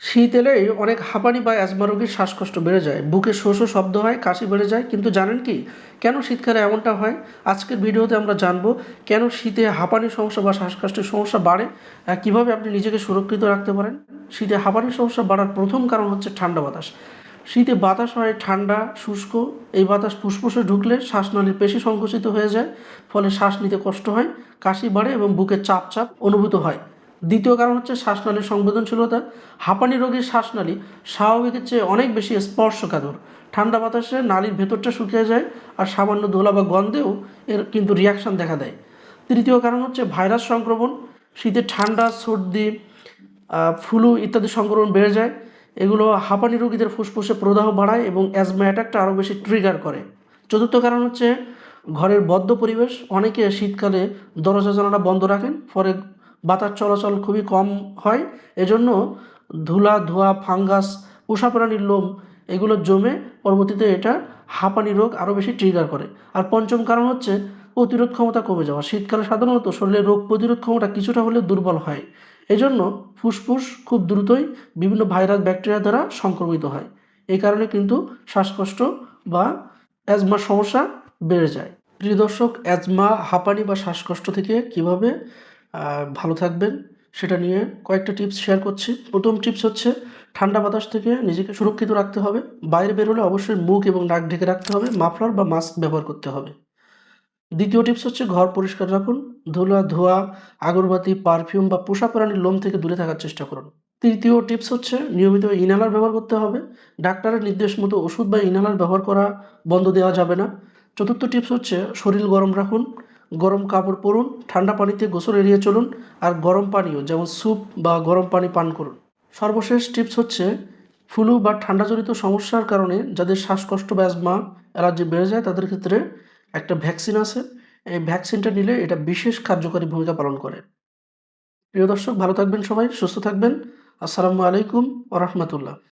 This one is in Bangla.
শীত এলেই অনেক হাঁপানি বা অ্যাজমা রোগীর শ্বাসকষ্ট বেড়ে যায়। বুকে শো শো শব্দ হয়, কাশি বেড়ে যায়। কিন্তু জানেন কি? কেন শীতকালে এমনটা হয়? আজকের ভিডিওতে আমরা জানব কেন শীতে হাঁপানির সমস্যা বা শ্বাসকষ্টের সমস্যা বাড়ে কীভাবে আপনি নিজেকে সুরক্ষিত রাখতে পারেন? শীতে হাঁপানির সমস্যা বাড়ার প্রথম কারণ হচ্ছে ঠান্ডা বাতাস। শীতে বাতাস হয় ঠান্ডা, শুষ্ক, এই বাতাস ফুসফুসে ঢুকলে শ্বাসনালীর পেশি সংকুচিত হয়ে যায়, ফলে শ্বাস নিতে কষ্ট হয়, কাশি বাড়ে এবং বুকে চাপ চাপ অনুভূত হয়। দ্বিতীয় কারণ হচ্ছে শ্বাসনালীর সংবেদনশীলতা। হাঁপানি রোগীর শ্বাসনালী স্বাভাবিকের চেয়ে অনেক বেশি স্পর্শকাতর। ঠান্ডা বাতাসে নালীর ভেতরটা শুকিয়ে যায় আর সামান্য দোলা বা গন্ধেও এর কিন্তু রিয়াকশন দেখা দেয়। তৃতীয় কারণ হচ্ছে ভাইরাস সংক্রমণ। শীতে ঠান্ডা, সর্দি ফ্লু ইত্যাদি সংক্রমণ বেড়ে যায়। এগুলো হাঁপানি রোগীদের ফুসফুসে প্রদাহ বাড়ায় এবং অ্যাজমা অ্যাটাকটা আরও বেশি ট্রিগার করে। চতুর্থ কারণ হচ্ছে ঘরের বদ্ধ পরিবেশ। অনেকে শীতকালে দরজা জানালা বন্ধ রাখেন, ফলে বাতাস চলাচল খুবই কম হয়। এজন্য ধুলা, ধোয়া, ফাঙ্গাস পোষা প্রাণীর লোম এগুলো জমে পরবর্তীতে এটা হাঁপানি রোগ আরও বেশি ট্রিগার করে। আর পঞ্চম কারণ হচ্ছে প্রতিরোধ ক্ষমতা কমে যাওয়া। শীতকালে সাধারণত শরীরের রোগ প্রতিরোধ ক্ষমতা কিছুটা হলে দুর্বল হয়। এজন্য ফুসফুস খুব দ্রুতই বিভিন্ন ভাইরাস, ব্যাকটেরিয়া দ্বারা সংক্রমিত হয়। এই কারণে কিন্তু শ্বাসকষ্ট বা অ্যাজমার সমস্যা বেড়ে যায়। প্রিয় দর্শক, অ্যাজমা, হাঁপানি বা শ্বাসকষ্ট থেকে কীভাবে ভালো থাকবেন। সেটা নিয়ে কয়েকটা টিপস শেয়ার করছি। প্রথম টিপস হচ্ছে, ঠান্ডা বাতাস থেকে নিজেকে সুরক্ষিত রাখতে হবে। বাইরে বেরোলে অবশ্যই মুখ এবং নাক ঢেকে রাখতে হবে। মাফলার বা মাস্ক ব্যবহার করতে হবে। দ্বিতীয় টিপস হচ্ছে, ঘর পরিষ্কার রাখুন। ধুলা, ধোয়া, আগরবাতি পারফিউম বা পোষা প্রাণীর লোম থেকে দূরে থাকার চেষ্টা করুন। তৃতীয় টিপস হচ্ছে, নিয়মিত ইনালার ব্যবহার করতে হবে। ডাক্তারের নির্দেশ মতো ওষুধ বা ইনালার ব্যবহার করা বন্ধ দেওয়া যাবে না। চতুর্থ টিপস হচ্ছে, শরীর গরম রাখুন। গরম কাপড় পরুন, ঠান্ডা পানিতে গোসল এড়িয়ে চলুন, আর গরম পানীয়, যেমন স্যুপ বা গরম পানি পান করুন। সর্বশেষ টিপস হচ্ছে, ফ্লু বা ঠান্ডাজনিত সমস্যার কারণে যাদের শ্বাসকষ্ট বা অ্যাজমা, অ্যালার্জি বেড়ে যায়, তাদের ক্ষেত্রে একটা ভ্যাকসিন আছে। এই ভ্যাকসিনটা নিলে এটা বিশেষ কার্যকরী ভূমিকা পালন করে। প্রিয় দর্শক, ভালো থাকবেন সবাই, সুস্থ থাকবেন। আসসালামু আলাইকুম ওরহমতুল্লাহ